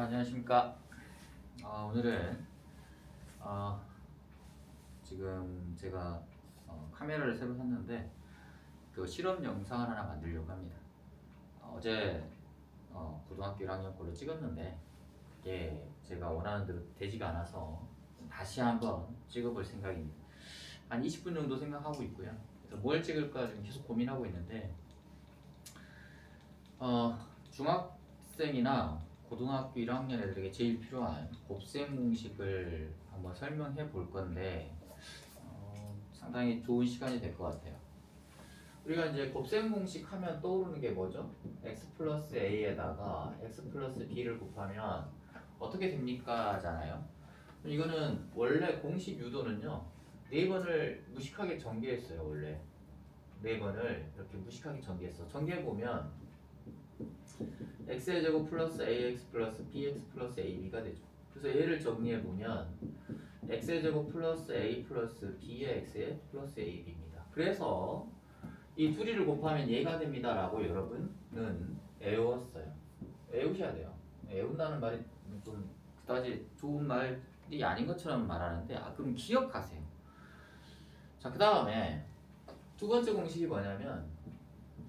안녕하십니까. 아, 오늘은 어, 지금 제가 어, 카메라를 새로 샀는데 그 실험 영상을 하나 만들려고 합니다. 어, 어제 어, 고등학교 1학년 걸로 찍었는데 이게 제가 원하는 대로 되지가 않아서 다시 한번 찍어볼 생각입니다. 한 20분 정도 생각하고 있고요. 그래서 뭘 찍을까 지금 계속 고민하고 있는데 어, 중학생이나 고등학교 1학년 애들에게 제일 필요한 곱셈 공식을 한번 설명해 볼 건데 어, 상당히 좋은 시간이 될 것 같아요. 우리가 이제 곱셈 공식 하면 떠오르는 게 뭐죠? x 플러스 a에다가 x 플러스 b를 곱하면 어떻게 됩니까? 잖아요. 이거는 원래 공식 유도는요 네 번을 무식하게 전개했어요 원래 네 번을 이렇게 무식하게 전개했어. 전개해 보면 x의 제곱 플러스 ax 플러스 bx 플러스 ab가 되죠. 그래서 얘를 정리해 보면 x의 제곱 플러스 a 플러스 b의 x의 플러스 ab입니다. 그래서 이 둘이를 곱하면 얘가 됩니다라고 여러분은 외웠어요. 외우셔야 돼요. 외운다는 말이 좀 그다지 좋은 말이 아닌 것처럼 말하는데 아 그럼 기억하세요. 자 그 다음에 두 번째 공식이 뭐냐면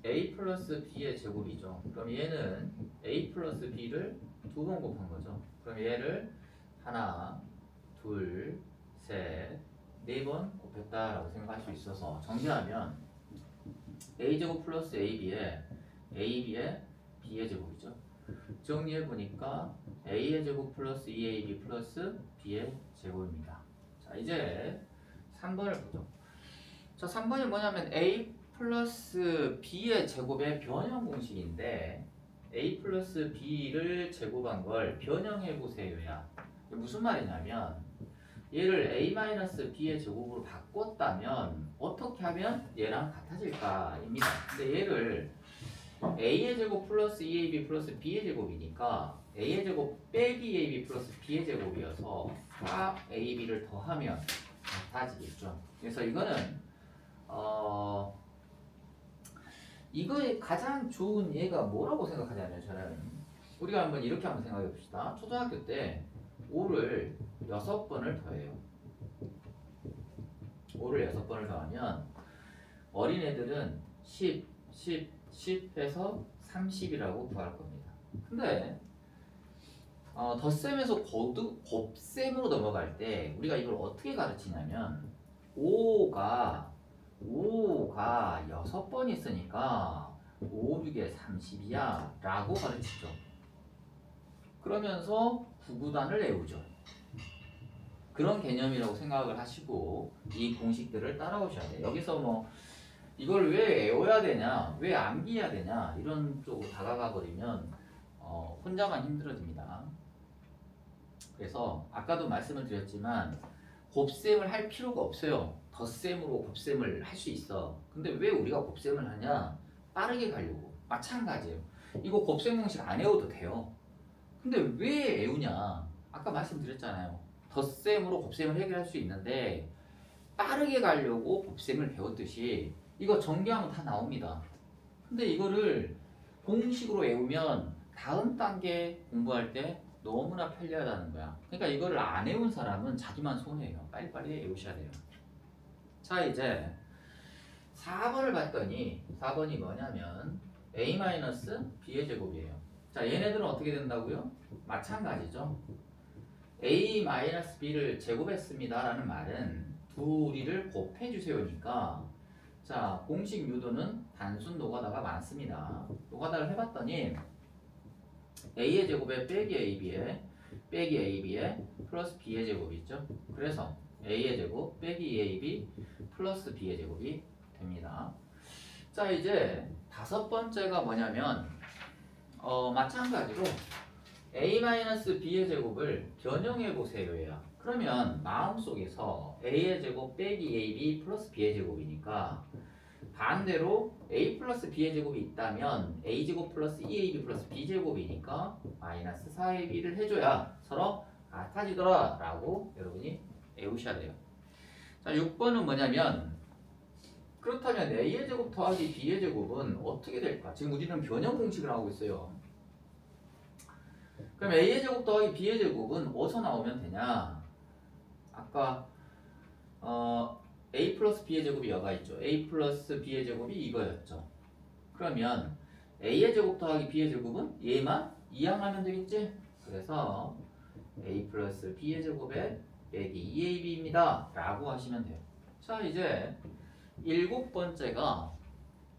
a 플러스 b의 제곱이죠. 그럼 얘는 a 플러스 b를 두 번 곱한 거죠. 그럼 얘를 하나, 둘, 셋, 네 번 곱했다라고 생각할 수 있어서 정리하면 a 제곱 플러스 ab의 ab의 b의 제곱이죠. 정리해 보니까 a의 제곱 플러스 2ab 플러스 b의 제곱입니다. 자 이제 3번을 보죠. 자 3번이 뭐냐면 a 플러스 b의 제곱의 변형 공식인데 a 플러스 b를 제곱한 걸 변형해 보세요야. 무슨 말이냐면 얘를 a 마이너스 b의 제곱으로 바꿨다면 어떻게 하면 얘랑 같아질까입니다. 근데 얘를 a의 제곱 플러스 2ab 플러스 b의 제곱이니까 a의 제곱 빼기 ab 플러스 b의 제곱이어서 딱 ab를 더하면 같아지겠죠. 그래서 이거는 어 이거의 가장 좋은 예가 뭐라고 생각하냐면 저는 우리가 한번 이렇게 한번 생각해 봅시다. 초등학교 때 5를 6번을 더해요. 5를 6번을 더하면 어린애들은 10, 10, 10에서 30이라고 구할 겁니다. 근데 어, 덧셈에서 거두, 곱셈으로 넘어갈 때 우리가 이걸 어떻게 가르치냐면 5가 5가 6번 있으니까 5, 6에 30이야 라고 가르치죠. 그러면서 구구단을 외우죠. 그런 개념이라고 생각을 하시고 이 공식들을 따라오셔야 돼요. 여기서 뭐 이걸 왜 외워야 되냐, 왜 암기해야 되냐 이런 쪽으로 다가가 버리면 어, 혼자만 힘들어집니다. 그래서 아까도 말씀을 드렸지만 곱셈을 할 필요가 없어요. 덧셈으로 곱셈을 할 수 있어. 근데 왜 우리가 곱셈을 하냐? 빠르게 가려고. 마찬가지예요. 이거 곱셈 공식 안 외워도 돼요. 근데 왜 외우냐? 아까 말씀드렸잖아요. 덧셈으로 곱셈을 해결할 수 있는데 빠르게 가려고 곱셈을 배웠듯이 이거 전개하면 다 나옵니다. 근데 이거를 공식으로 외우면 다음 단계 공부할 때 너무나 편리하다는 거야. 그러니까 이거를 안 외운 사람은 자기만 손해예요. 빨리빨리 외우셔야 돼요. 자 이제 4번을 봤더니 4번이 뭐냐면 a-b의 제곱이에요. 자 얘네들은 어떻게 된다고요? 마찬가지죠. a-b를 제곱했습니다 라는 말은 둘이를 곱해주세요니까 자 공식 유도는 단순 노가다가 많습니다. 노가다를 해봤더니 a의 제곱에 빼기 ab에 빼기 ab에 플러스 b의 제곱이 있죠. 그래서 a의 제곱 빼기 2ab 플러스 b의 제곱이 됩니다. 자 이제 다섯 번째가 뭐냐면 어, 마찬가지로 a-b의 제곱을 변형해 보세요야. 그러면 마음속에서 a의 제곱 빼기 ab 플러스 b의 제곱이니까 반대로 a 플러스 b의 제곱이 있다면 a 제곱 플러스 2ab 플러스 b 제곱이니까 마이너스 4ab를 해줘야 서로 같아지더라 라고 여러분이 외우셔야 돼요. 자 6번은 뭐냐면 그렇다면 a의 제곱 더하기 b의 제곱은 어떻게 될까? 지금 우리는 변형 공식을 하고 있어요. 그럼 a의 제곱 더하기 b의 제곱은 어디서 나오면 되냐? 아까 어, a 플러스 b의 제곱이 여가 있죠. a 플러스 b의 제곱이 이거였죠. 그러면 a의 제곱 더하기 b의 제곱은 얘만 이항하면 되겠지? 그래서 a 플러스 b의 제곱에 빼기 2ab입니다. 라고 하시면 돼요. 자 이제 일곱 번째가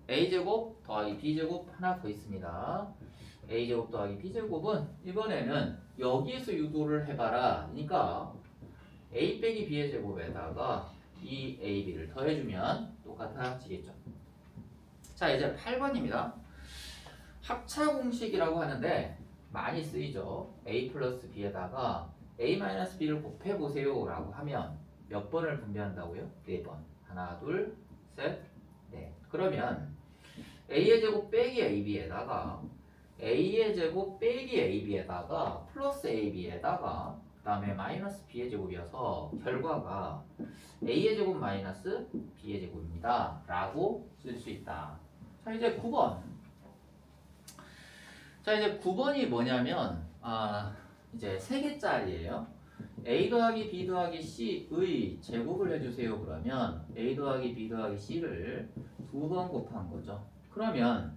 a제곱 더하기 b제곱 하나 더 있습니다. a제곱 더하기 b제곱은 이번에는 여기에서 유도를 해봐라. 그러니까 a 빼기 b의 제곱에다가 이 ab를 더해주면 똑같아지겠죠. 자 이제 8번입니다. 합차 공식이라고 하는데 많이 쓰이죠. a 플러스 b에다가 a 마이너스 b를 곱해보세요 라고 하면 몇 번을 분배한다고요? 네 번. 하나, 둘, 셋, 넷. 그러면 a의 제곱 빼기 ab에다가 a의 제곱 빼기 ab에다가 플러스 ab에다가 그 다음에 마이너스 b의 제곱이어서 결과가 a의 제곱 마이너스 b의 제곱입니다. 라고 쓸 수 있다. 자 이제 9번. 자 이제 9번이 뭐냐면 아 이제 세 개짜리예요. a 더하기 b 더하기 c의 제곱을 해주세요. 그러면 a 더하기 b 더하기 c를 두 번 곱한 거죠. 그러면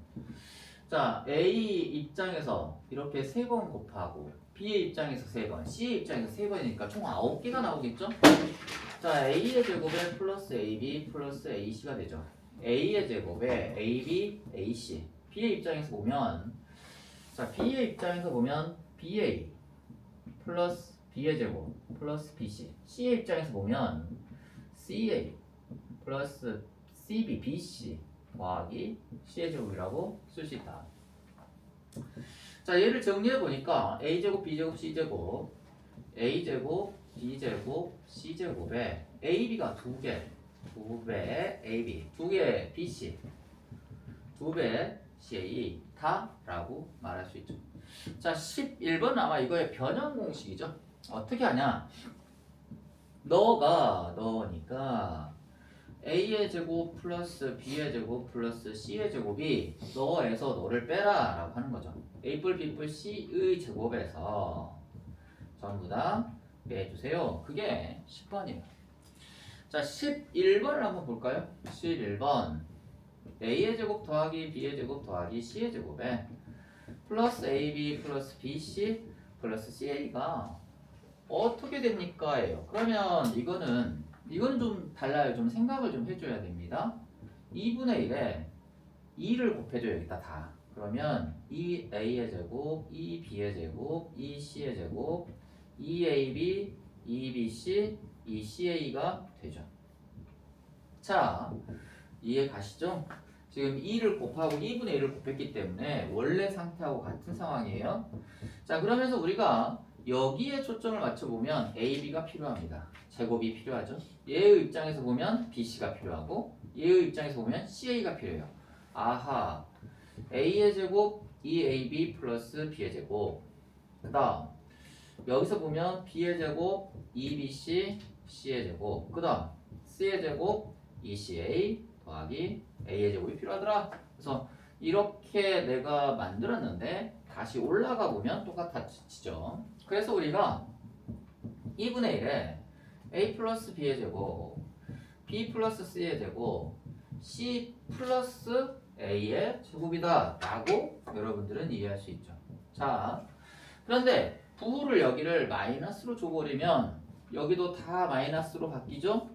자 a 입장에서 이렇게 세 번 곱하고 b의 입장에서 세 번, c의 입장에서 세 번이니까 총 아홉 개가 나오겠죠? 자 a의 제곱에 플러스 ab 플러스 ac가 되죠. a의 제곱에 ab, ac. b의 입장에서 보면 자 b의 입장에서 보면 ba 플러스 b의 제곱 플러스 bc. c의 입장에서 보면 ca 플러스 cb, bc 더하기 c의 제곱이라고 쓸 수 있다. 자 얘를 정리해 보니까 a 제곱, b 제곱, c 제곱, a 제곱, b 제곱, c 제곱에 a, b가 두 개, 두 배 a, b, 두 개 b, c, 두 배 c, a 다라고 말할 수 있죠. 자 11번 아마 이거의 변형 공식이죠. 어떻게 하냐? 너가 너니까 a의 제곱 플러스 b의 제곱 플러스 c의 제곱이 너에서 너를 빼라 라고 하는 거죠. A 뿔 b 뿔 c의 제곱에서. 전부 다 빼주세요. 그게 10번이에요. 자 11번을 한번 볼까요? 11번. A의 제곱 더하기 b의 제곱 더하기 c의 제곱에 플러스 ab 플러스 bc 플러스 ca가 어떻게 됩니까?예요. 그러면 이거는 이건 좀 달라요. 좀 생각을 좀 해줘야 됩니다. 2분의 1에 2를 곱해줘야겠다 다. 그러면 2a의 제곱, 2b의 제곱, 2c의 제곱, 2ab, 2bc, 2ca가 되죠. 자, 이해 가시죠? 지금 2를 곱하고 2분의 1을 곱했기 때문에 원래 상태하고 같은 상황이에요. 자, 그러면서 우리가 여기에 초점을 맞춰보면 AB가 필요합니다. 제곱이 필요하죠. 얘의 입장에서 보면 BC가 필요하고 얘의 입장에서 보면 CA가 필요해요. 아하, A의 제곱 2AB 플러스 B의 제곱 그 다음 여기서 보면 B의 제곱 2BC C의 제곱 그 다음 C의 제곱 2CA 더하기 A의 제곱이 필요하더라. 그래서 이렇게 내가 만들었는데 다시 올라가 보면 똑같아지죠. 그래서 우리가 2분의 1에 a 플러스 b의 제곱, b 플러스 c의 제곱, c 플러스 a의 제곱이다 라고 여러분들은 이해할 수 있죠. 자, 그런데 부호를 여기를 마이너스로 줘버리면 여기도 다 마이너스로 바뀌죠?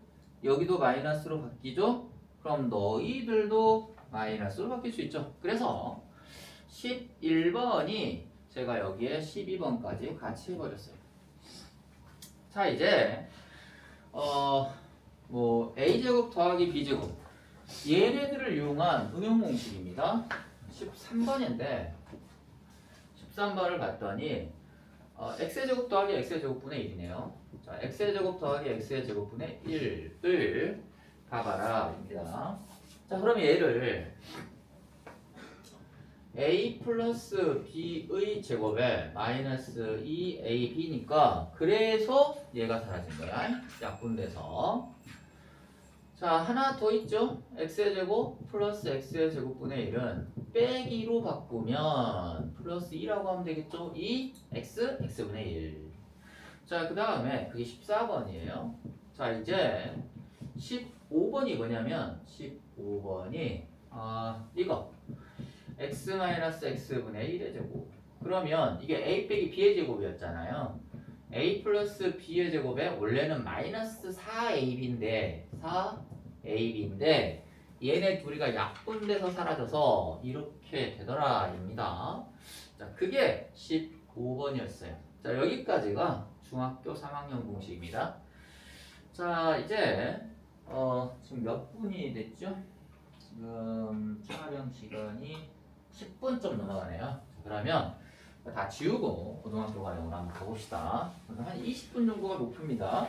여기도 마이너스로 바뀌죠? 그럼 너희들도 마이너스로 바뀔 수 있죠. 그래서 11번이 제가 여기에 12번까지 같이 해버렸어요. 자 이제 어 뭐 a 제곱 더하기 b 제곱 얘네들을 이용한 응용 공식입니다. 13번인데 13번을 봤더니 어, x의 제곱 더하기 x의 제곱분의 1이네요. 자 x의 제곱 더하기 x의 제곱분의 1을 봐봐라 입니다. 자 그럼 얘를 a 플러스 b의 제곱에 마이너스 2ab니까 그래서 얘가 사라진 거야. 약분돼서. 자 하나 더 있죠? X의 제곱 플러스 x의 제곱분의 1은 빼기로 바꾸면 플러스 2라고 하면 되겠죠? 2 x x분의 1 자 그 다음에 그게 14번이에요. 자 이제 15번이 뭐냐면 15번이 아 이거 x 마이너스 x분의 1의 제곱 그러면 이게 a 빼기 b의 제곱이었잖아요 a 플러스 b의 제곱에 원래는 마이너스 4ab인데 4ab인데 얘네 둘이가 약분돼서 사라져서 이렇게 되더라입니다. 자, 그게 15번이었어요. 자, 여기까지가 중학교 3학년 공식입니다. 자, 이제 어, 지금 몇 분이 됐죠? 지금 촬영 시간이 10분 좀 넘어가네요. 자, 그러면 다 지우고 고등학교 과정으로 한번 가봅시다. 한 20분 정도가 목표입니다.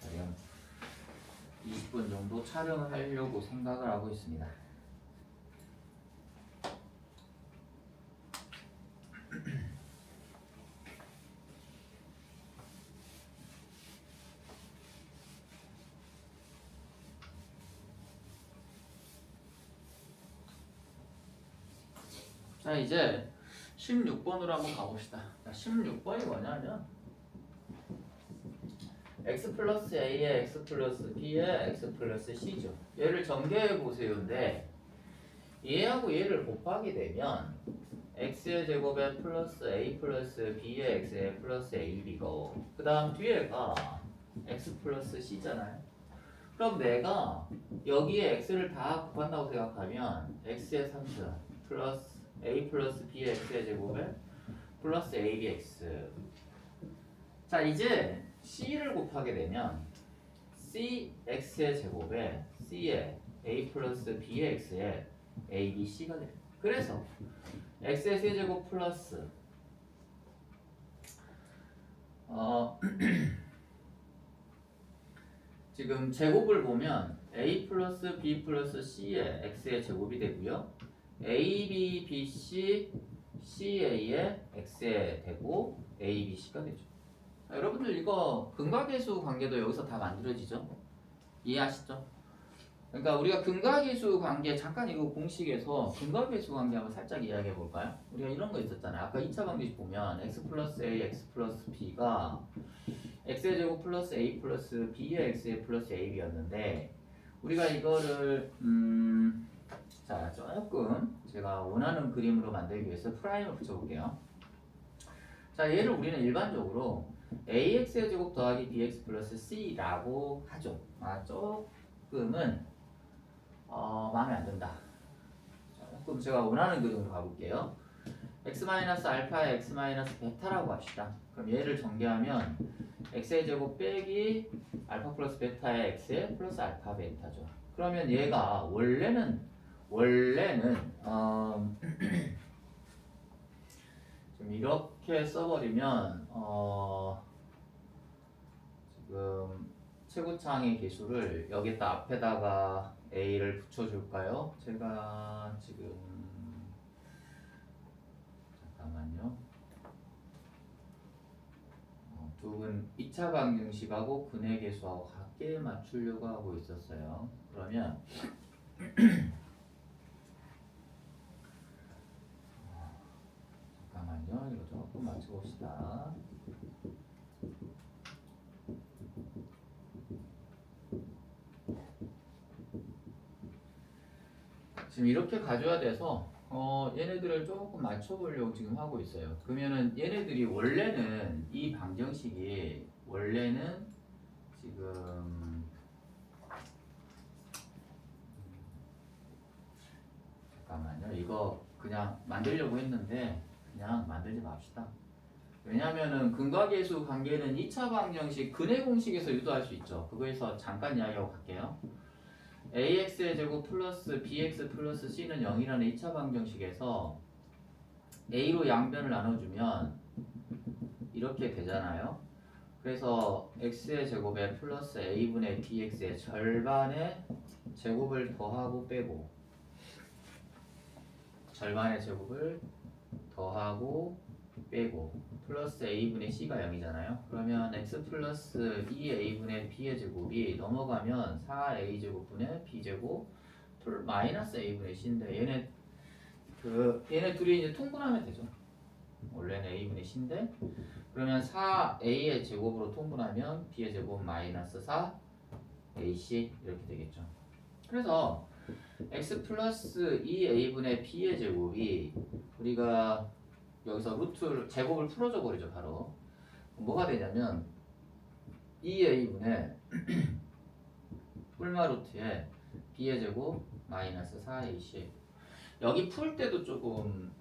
지금 20분 정도 촬영을 하려고 생각을 하고 있습니다. 자 이제 16번으로 한번 가봅시다. 자, 16번이 뭐냐면 x 플러스 a의 x 플러스 b의 x 플러스 c죠. 얘를 전개해 보세요인데 얘하고 얘를 곱하게 되면 x의 제곱에 플러스 a 플러스 b의 x에 플러스 ab고 그 다음 뒤에가 x 플러스 c잖아요. 그럼 내가 여기에 x를 다 곱한다고 생각하면 x의 3승 플러스 a 플러스 b의 x의 제곱에 플러스 abx 자 이제 c를 곱하게 되면 cx의 제곱에 c에 a 플러스 b의 x에 abc가 됩니다 그래서 x의 세제곱 플러스 어 지금 제곱을 보면 a 플러스 b 플러스 c의 x의 제곱이 되고요 a, b, b, c, c, a의 x에 되고 a, b, c가 되죠. 자, 여러분들 이거 근각계수 관계도 여기서 다 만들어지죠? 이해하시죠? 그러니까 우리가 근각계수 관계 잠깐 이거 공식에서 근각계수 관계 한번 살짝 이야기해 볼까요? 우리가 이런 거 있었잖아요. 아까 2차 방정식 보면 x 플러스 a, x 플러스 b가 x의 제곱 플러스 a 플러스 b의 x의 플러스 ab였는데 우리가 이거를 음 자, 조금 제가 원하는 그림으로 만들기 위해서 프라임을 붙여볼게요. 자, 얘를 우리는 일반적으로 ax의 제곱 더하기 bx 플러스 c라고 하죠. 아, 조금은 어, 마음에 안 든다. 자, 조금 제가 원하는 그림으로 가볼게요. x 마이너스 알파에 x 마이너스 베타라고 합시다. 그럼 얘를 전개하면 x의 제곱 빼기 알파 플러스 베타의 x에 플러스 알파 베타죠. 그러면 얘가 원래는 원래는 어, 좀 이렇게 써버리면 어, 지금 최고창의 기술을 여기다 앞에다가 A를 붙여줄까요? 제가 지금 잠깐만요. 어, 두분 2차 방정식하고 분해 계수하고 같게 맞추려고 하고 있었어요. 그러면 잠깐만요. 이거 조금 맞춰봅시다. 지금 이렇게 가져야 돼서 어, 얘네들을 조금 맞춰보려고 지금 하고 있어요. 그러면은 얘네들이 원래는 이 방정식이 원래는 지금 잠깐만요. 이거 그냥 만들려고 했는데 그냥 만들지 맙시다. 왜냐면은 근과계수 관계는 2차 방정식 근해 공식에서 유도할 수 있죠. 그거에서 잠깐 이야기하고 갈게요. ax의 제곱 플러스 bx 플러스 c는 0이라는 2차 방정식에서 a로 양변을 나눠주면 이렇게 되잖아요. 그래서 x의 제곱에 플러스 a분의 bx의 절반의 제곱을 더하고 빼고 절반의 제곱을 더하고 빼고 플러스 a분의 c가 0이잖아요. 그러면 x 플러스 2a분의 b의 제곱이 넘어가면 4a 제곱분의 b 제곱 플 마이너스 a분의 c인데 얘네 그 얘네 둘이 이제 통분하면 되죠. 원래는 a분의 c인데 그러면 4a의 제곱으로 통분하면 b의 제곱 마이너스 4ac 이렇게 되겠죠. 그래서 x 플러스 2a분의 b의 제곱이 우리가 여기서 루트를 제곱을 풀어줘 버리죠 바로. 뭐가 되냐면 2a분의 뿔마 루트에 b의 제곱 마이너스 4ac 여기 풀 때도 조금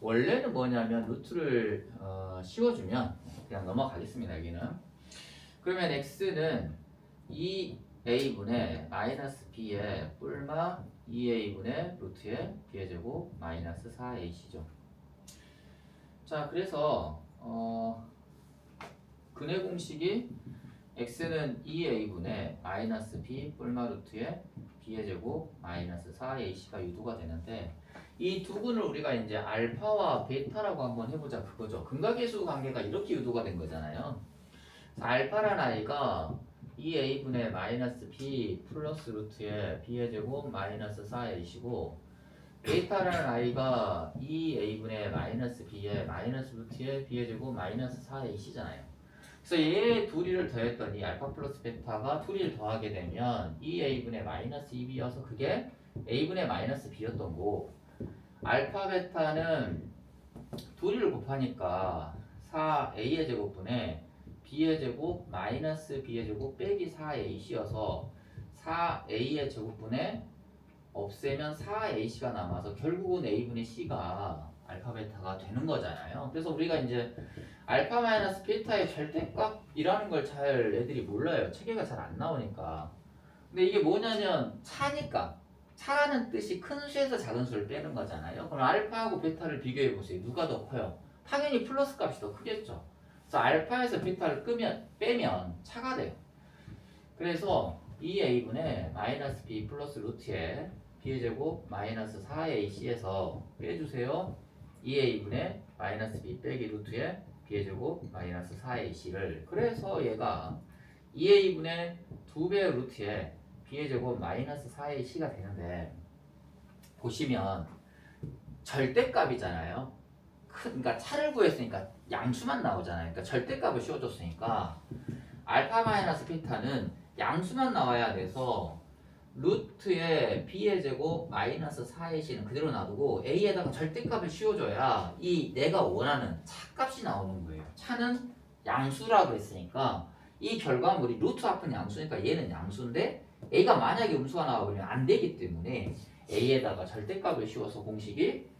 원래는 뭐냐면 루트를 어, 씌워주면 그냥 넘어가겠습니다 여기는. 그러면 x는 2a분의 마이너스 b의 뿔마 2a분의 루트의 b의 제곱 마이너스 4ac죠 자 그래서 어, 근의 공식이 x는 2a분의 마이너스 b 뿔마 루트의 b의 제곱 마이너스 4ac가 유도가 되는데 이두 근을 우리가 이제 알파와 베타라고 한번 해보자 그거죠. 근각계수 관계가 이렇게 유도가 된 거잖아요. 알파란 아이가 2a분의 마이너스 b 플러스 루트의 b의 제곱 마이너스 4ac이고 베타라는 아이가 2a분의 마이너스 b의 마이너스 루트의 b의 제곱 마이너스 4ac잖아요. 그래서 얘 둘이를 더했더니 알파 플러스 베타가 둘이를 더하게 되면 2a분의 마이너스 2b여서 그게 a분의 마이너스 b였던 거고 알파 베타는 둘이를 곱하니까 4a의 제곱분에 b의 제곱 마이너스 b의 제곱 빼기 4ac여서 4a의 제곱분에 없애면 4ac가 남아서 결국은 a분의 c가 알파 베타가 되는 거잖아요. 그래서 우리가 이제 알파 마이너스 베타의 절대값이라는 걸 잘 애들이 몰라요. 체계가 잘 안 나오니까. 근데 이게 뭐냐면 차니까 차라는 뜻이 큰 수에서 작은 수를 빼는 거잖아요. 그럼 알파하고 베타를 비교해 보세요. 누가 더 커요? 당연히 플러스 값이 더 크겠죠. 그래서 알파에서 베타를 끄면 빼면 차가 돼요. 그래서 2a분의 마이너스 b 플러스 루트에 b의 제곱 마이너스 4ac에서 빼주세요. 2a분의 마이너스 b 빼기 루트에 b의 제곱 마이너스 4ac를 그래서 얘가 2a분의 2배의 루트에 b의 제곱 마이너스 4ac가 되는데 보시면 절대값이잖아요. 큰, 그러니까 차를 구했으니까 양수만 나오잖아요. 그러니까 절대값을 씌워줬으니까 알파 마이너스 베타는 양수만 나와야 돼서 루트의 b의 제곱 마이너스 4ac는 그대로 놔두고 a에다가 절대값을 씌워줘야 이 내가 원하는 차값이 나오는 거예요. 차는 양수라고 했으니까 이 결과물이 루트 앞은 양수니까 얘는 양수인데 a가 만약에 음수가 나와버리면 안 되기 때문에 a에다가 절대값을 씌워서 공식이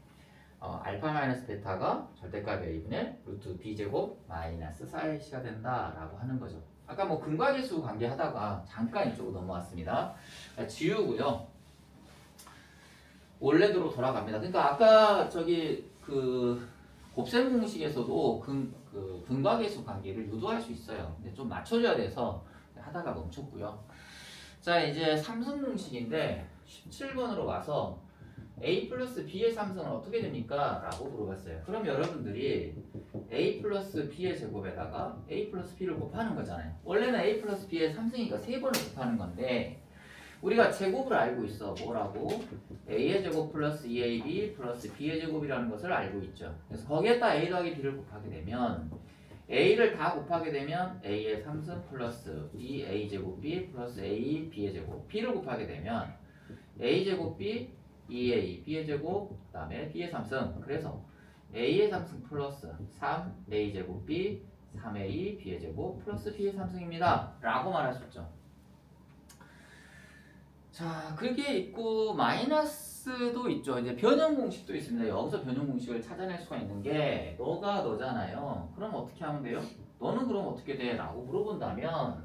어, 알파 마이너스 베타가 절대값 a분의 루트 b 제곱 마이너스 4ac가 된다라고 하는 거죠. 아까 뭐 근과계수 관계 하다가 잠깐 이쪽으로 넘어왔습니다. 자, 지우고요. 원래대로 돌아갑니다. 그러니까 아까 저기 그 곱셈 공식에서도 근, 그 근과계수 관계를 유도할 수 있어요. 근데 좀 맞춰줘야 돼서 하다가 멈췄고요. 자 이제 삼성 공식인데 17번으로 와서 a 플러스 b의 삼성은 어떻게 됩니까? 라고 물어봤어요. 그럼 여러분들이 a 플러스 b의 제곱에다가 a 플러스 b를 곱하는 거잖아요. 원래는 a 플러스 b의 삼성이니까 세 번을 곱하는 건데 우리가 제곱을 알고 있어. 뭐라고? a의 제곱 플러스 2ab 플러스 b의 제곱이라는 것을 알고 있죠. 그래서 거기에다 a 더하기 b를 곱하게 되면 a를 다 곱하게 되면 a의 3승 플러스 2a 제곱 b 플러스 a b의 제곱 b를 곱하게 되면 a 제곱 b 2a b의 제곱 그 다음에 b의 3승 그래서 a의 3승 플러스 3 a 제곱 b 3a b의 제곱 플러스 b의 3승입니다. 라고 말할 수 있죠. 자 그게 있고 마이너스도 있죠. 이제 변형 공식도 있습니다. 여기서 변형 공식을 찾아낼 수가 있는 게 너가 너잖아요. 그럼 어떻게 하면 돼요? 너는 그럼 어떻게 돼? 라고 물어본다면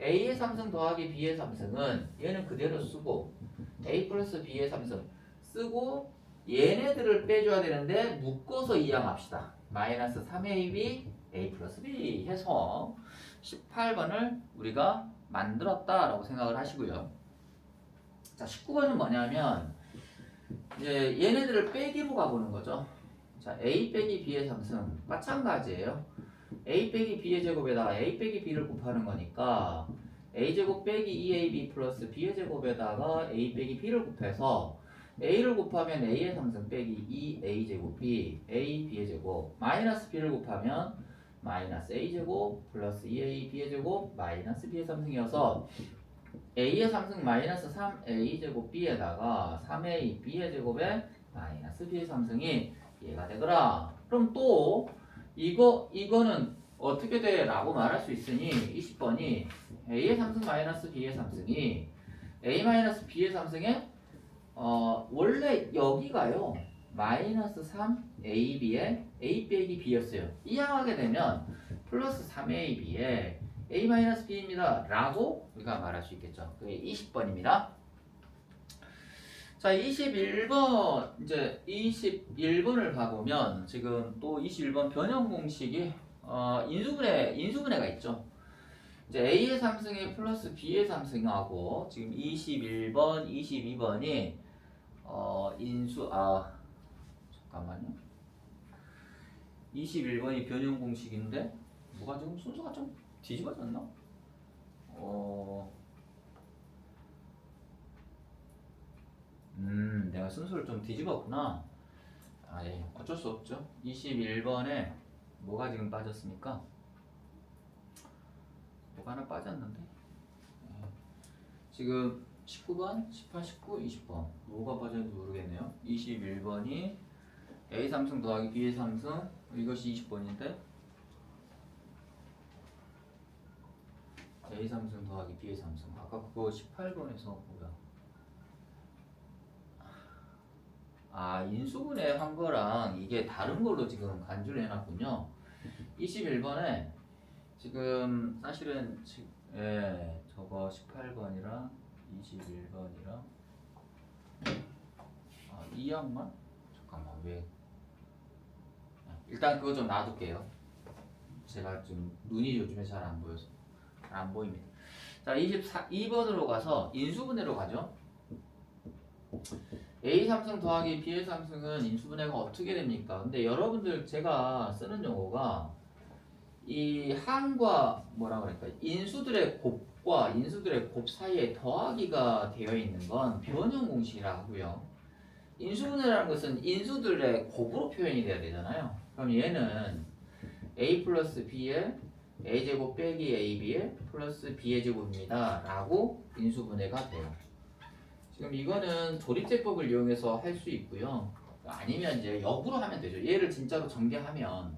a의 3승 더하기 b의 3승은 얘는 그대로 쓰고 a 플러스 b의 3승 쓰고 얘네들을 빼줘야 되는데 묶어서 이항합시다. 마이너스 3ab a 플러스 b 해서 18번을 우리가 만들었다라고 생각을 하시고요. 자 19번은 뭐냐면 이제 얘네들을 빼기로 가보는 거죠. 자 a 빼기 b의 상승 마찬가지예요. a 빼기 b의 제곱에다가 a 빼기 b를 곱하는 거니까 a 제곱 빼기 2ab 플러스 b의 제곱에다가 a 빼기 b를 곱해서 a를 곱하면 a의 상승 빼기 2a 제곱 b a b의 제곱 마이너스 b를 곱하면 마이너스 a 제곱 플러스 2a b의 제곱 마이너스 b의 상승이어서 a의 상승 마이너스 3a 제곱 b에다가 3a b의 제곱에 마이너스 b의 상승이 얘가 되더라. 그럼 또 이거 이거는 어떻게 돼 라고 말할 수 있으니 20번이 a의 상승 마이너스 b의 상승이 a 마이너스 b의 상승에 어 원래 여기가요 마이너스 3 ab에 a 빼기 b였어요. 이항하게 되면 플러스 3ab에 a 마이너스 b입니다. 라고 우리가 말할 수 있겠죠. 그게 20번입니다. 자, 21번 이제 21번을 가보면 지금 또 21번 변형 공식이 어, 인수분해 인수분해가 있죠. 이제 a의 삼승이 플러스 b의 삼승하고 지금 21번, 22번이 어, 인수 아 잠깐만요. 21번이 변형 공식인데 뭐가 지금 순서가 좀 뒤집어졌나? 어. 음, 내가 순서를 좀 뒤집었구나. 아, 예. 어쩔 수 없죠. 21번에 뭐가 지금 빠졌습니까? 뭐가 하나 빠졌는데. 예. 지금 19번, 18, 19, 20번. 뭐가 빠졌는지 모르겠네요. 21번이 A 삼승 더하기 B의 삼승. 이것이 20번인데. A 삼승 더하기 B의 삼승. 아까 그거 18번에서 뭐야? 아 인수분해 한 거랑 이게 다른 걸로 지금 간주를 해놨군요. 21번에 지금 사실은 지, 예 저거 18번이랑 21번이랑 아, 이 양만 잠깐만 왜 일단 그거 좀 놔둘게요. 제가 좀 눈이 요즘에 잘 안 보여서 잘 안 보입니다. 자 24, 2번으로 가서 인수분해로 가죠. A 삼승 더하기 B의 삼승은 인수분해가 어떻게 됩니까? 근데 여러분들 제가 쓰는 용어가 이 항과 뭐라 그럴까 인수들의 곱과 인수들의 곱 사이에 더하기가 되어 있는 건 변형 공식이라 하고요. 인수분해라는 것은 인수들의 곱으로 표현이 돼야 되잖아요. 그럼 얘는 A 플러스 B의 A 제곱 빼기 AB의 플러스 B의 제곱입니다. 라고 인수분해가 돼요. 지금 이거는 조립제법을 이용해서 할 수 있고요. 아니면 이제 역으로 하면 되죠. 얘를 진짜로 전개하면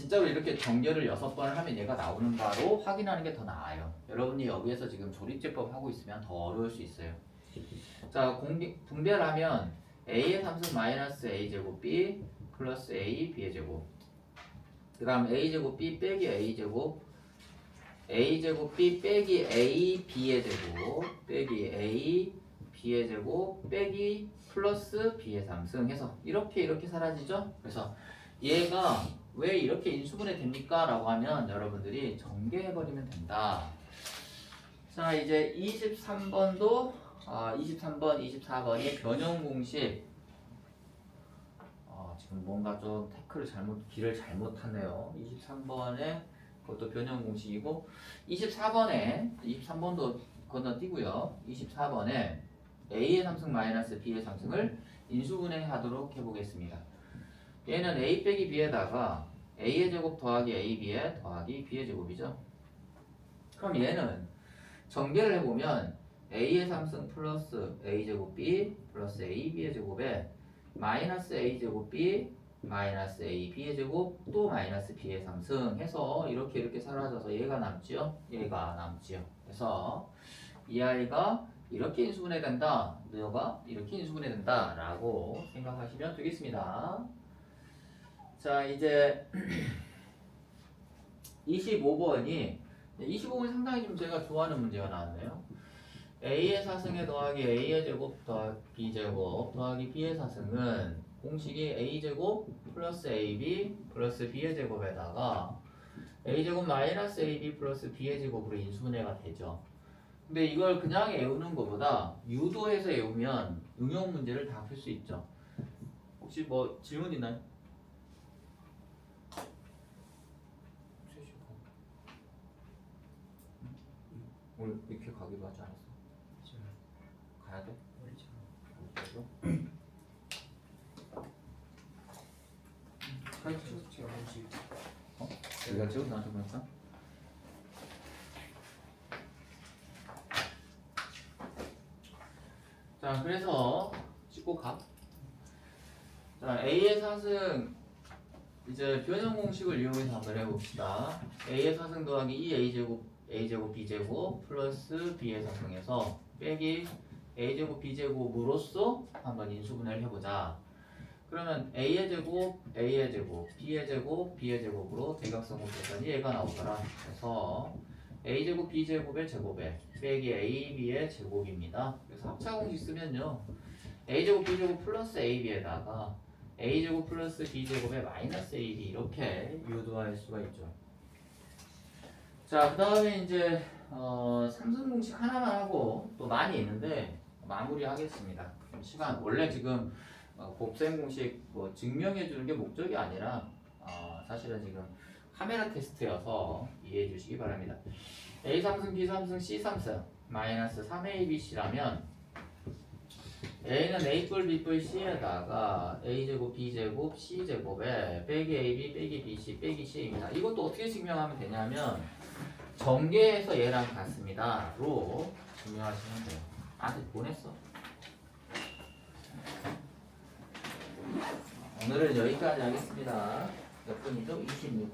진짜로 이렇게 전개를 여섯 번을 하면 얘가 나오는가로 확인하는 게 더 나아요. 여러분이 여기에서 지금 조립제법 하고 있으면 더 어려울 수 있어요. 자, 공개, 분배를 하면 a의 삼승 마이너스 a 제곱 b 플러스 a b의 제곱. 그 다음 a 제곱 b 빼기 a 제곱 a 제곱 b 빼기 a b의 제곱 빼기 a b의 제곱 빼기 플러스 b의 삼승 해서 이렇게 이렇게 사라지죠. 그래서 얘가 왜 이렇게 인수분해 됩니까? 라고 하면 여러분들이 전개해버리면 된다. 자 이제 23번도 아, 23번, 24번이 변형 공식 아, 지금 뭔가 좀 태클을 잘못 길을 잘못하네요. 23번에 그것도 변형 공식이고 24번에 23번도 건너뛰고요. 24번에 a의 삼승 마이너스 b의 삼승을 인수분해하도록 해보겠습니다. 얘는 a 빼기 b에다가 a의 제곱 더하기 ab의 더하기 b의 제곱이죠. 그럼 얘는 전개를 해보면 a의 삼승 플러스 a 제곱 b 플러스 a b의 제곱에 마이너스 a 제곱 b 마이너스 a b의 제곱 또 마이너스 b의 삼승 해서 이렇게 이렇게 사라져서 얘가 남지요? 얘가 남지요. 그래서 이 아이가 이렇게 인수분해 된다. 너가 이렇게 인수분해 된다 라고 생각하시면 되겠습니다 자 이제 25번이 25번이 상당히 좀 제가 좋아하는 문제가 나왔네요 a의 사승에 더하기 a의 제곱 더하기 b제곱 더하기 b의 사승은 공식이 a제곱 플러스 ab 플러스 b의 제곱에다가 a제곱 마이너스 ab 플러스 b의 제곱으로 인수분해가 되죠. 근데 이걸 그냥 외우는 것보다 유도해서 외우면 응용 문제를 다 풀 수 있죠. 혹시 뭐 질문 있나요? 오늘 이렇게 가기로 하지 않았어? 가야 돼? 그래도? 사진 찍었지 어? 내가 찍었나 좀 볼까? 자 그래서 찍고 가. 자 A의 사승 이제 변형 공식을 이용해서 한번 해봅시다. A의 사승 더하기 2A 제곱 A 제곱 B 제곱 플러스 B의 사승에서 빼기 A 제곱 B 제곱으로써 한번 인수분해를 해보자. 그러면 A의 제곱, A의 제곱, B의 제곱, B의 제곱으로 대각선을 뺐더니 얘가 나오더라. 그래서 A 제곱 B 제곱의 제곱에 빼기 A B의 제곱입니다. 그래서 합차 공식 쓰면요. A 제곱 B 제곱 플러스 A B에다가 A 제곱 플러스 B 제곱의 마이너스 A B 이렇게 유도할 수가 있죠. 자, 그 다음에 이제 어, 삼성 공식 하나만 하고 또 많이 있는데 마무리하겠습니다. 시간 원래 지금 어, 곱셈 공식 뭐 증명해 주는 게 목적이 아니라 어, 사실은 지금 카메라 테스트여서 이해해 주시기 바랍니다. A 삼승, B 삼승, C 삼승 마이너스 3ABC라면 A는 A뿔, B뿔, C에다가 A제곱, B제곱, C제곱에 빼기 AB, 빼기 BC, 빼기 C입니다. 이것도 어떻게 증명하면 되냐면 전개해서 얘랑 같습니다. 로 증명하시면 돼요. 아직 보냈어. 오늘은 여기까지 하겠습니다. 몇 분이죠? 26분.